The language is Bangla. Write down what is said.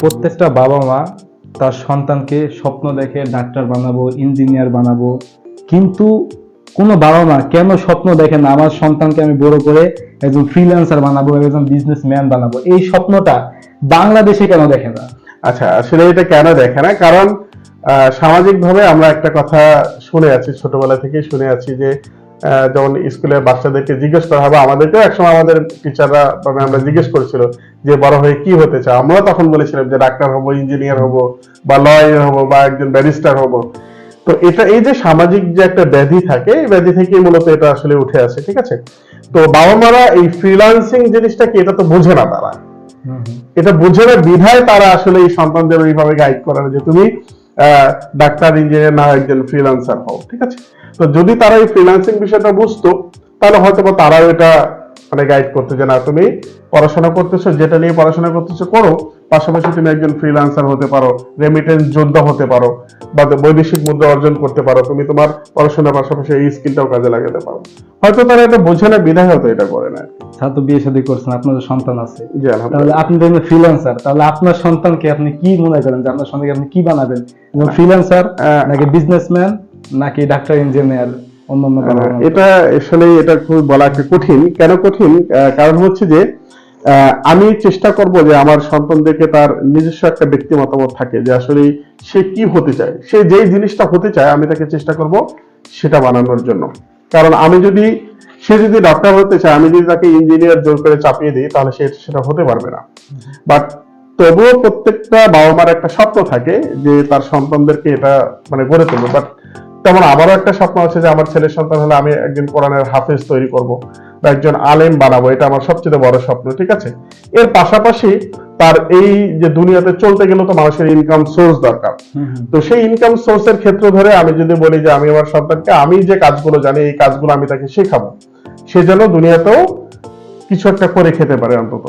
প্রত্যেকটা বাবা মা তার সন্তানকে স্বপ্ন দেখে ডাক্তার বানাবো, ইঞ্জিনিয়ার বানাবো। কিন্তু কোনো বাবা মা কেন স্বপ্ন দেখে না? আমার সন্তানকে আমি বড় করে একজন ফ্রিল্যান্সার বানাবো, একজন বিজনেসম্যান বানাবো? এই স্বপ্নটা বাংলাদেশে কেন দেখে না? আচ্ছা আসলে এটা কেন দেখে না? কারণ সামাজিক ভাবে আমরা একটা কথা শুনে আছি, ছোটবেলা থেকে শুনে আছি যে আহ, যেমন স্কুলে বাচ্চাদেরকে জিজ্ঞেস করা হবে আমাদেরকেও একসময় আমাদের টিচাররা বা আমরা জিজ্ঞেস করেছিল যে বড় হয়ে কি হতে চাও? আমরা তখন বলেছিলাম যে ডাক্তার হব ইঞ্জিনিয়ার হব বা লয়ার হব বা একজন ব্যারিস্টার হব। তো এটা এই যে সামাজিক যে একটা ব্যাধি থাকে এই ব্যাধি থেকেই মূলত এটা আসলে উঠে আসে ঠিক আছে? তো বাবা মারা এই ফ্রিল্যান্সিং জিনিসটা কি এটা তো বোঝে না তারা। এটা বুঝে না বিধায় তারা আসলে এই সন্তানদের ওইভাবে গাইড করে না যে তুমি ডাক্তার ইঞ্জিনিয়ার না একজন ফ্রিল্যান্সার হও, ঠিক আছে? তো যদি তারা এই ফ্রিল্যান্সিং বিষয়টা বুঝতো, তাহলে হয়তো বা তারাও এটা মানে গাইড করতে যে, না, তুমি পড়াশোনা করতেছো, যেটা নিয়ে পড়াশোনা করতেছো, করো। পাশাপাশি তুমি একজন ফ্রিল্যান্সার হতে পারো রেমিটেন্স যোদ্ধা হতে পারো বা বৈদেশিক মুদ্রা অর্জন করতে পারো তুমি তোমার পড়াশোনার পাশাপাশি এই স্কিলটাও কাজে লাগাতে পারো। হয়তো তারা এটা বোঝে না বিধায় হয়তো এটা করে না। তো বিয়ে শাদী করছেন আপনাদের সন্তান আছে। তাহলে আপনি তো ফ্রিল্যান্সার তাহলে আপনার সন্তানকে আপনি কি মনে করেন যে আপনার সন্তানকে আপনি কি বানাবেন? ফ্রিল্যান্সার আহ, নাকি বিজনেসম্যান নাকি ডাক্তার ইঞ্জিনিয়ার অন্য অন্য কোনো এটা আসলে এটা খুব বলা একটা কঠিন। কেন কঠিন? কারণ হচ্ছে যে আমি চেষ্টা করব যে আমার সন্তানদেরকে তার নিজস্ব একটা ব্যক্তি মতামত থাকে যে আসলে সে কি হতে চায়। সে যেই জিনিসটা হতে চায়, আমি তাকে চেষ্টা করব সেটা বানানোর জন্য। কারণ আমি যদি, সে যদি ডক্টর হতে চায়, আমি যদি তাকে ইঞ্জিনিয়ার জোর করে চাপিয়ে দিই, তাহলে সে সেটা হতে পারবে না। বাট তবুও প্রত্যেকটা বাবা মার একটা স্বপ্ন থাকে যে তার সন্তানদেরকে এটা মানে গড়ে তুলবে। বাট তেমন আমারও একটা স্বপ্ন আছে যে আমার ছেলের সন্তান হলে আমি একজন কোরআনের হাফেজ তৈরি করব বা একজন আলেম বানাবো এটা আমার সবচেয়ে বড় স্বপ্ন ঠিক আছে? এর পাশাপাশি তার এই যে দুনিয়াতে চলতে গেলে তো মানুষের ইনকাম সোর্স দরকার। তো সেই ইনকাম সোর্সের ক্ষেত্র ধরে আমি যদি বলি যে আমি আমার সন্তানকে আমি যে কাজগুলো জানি এই কাজগুলো আমি তাকে শেখাবো সে যেন দুনিয়াতেও কিছু একটা করে খেতে পারে অন্তত।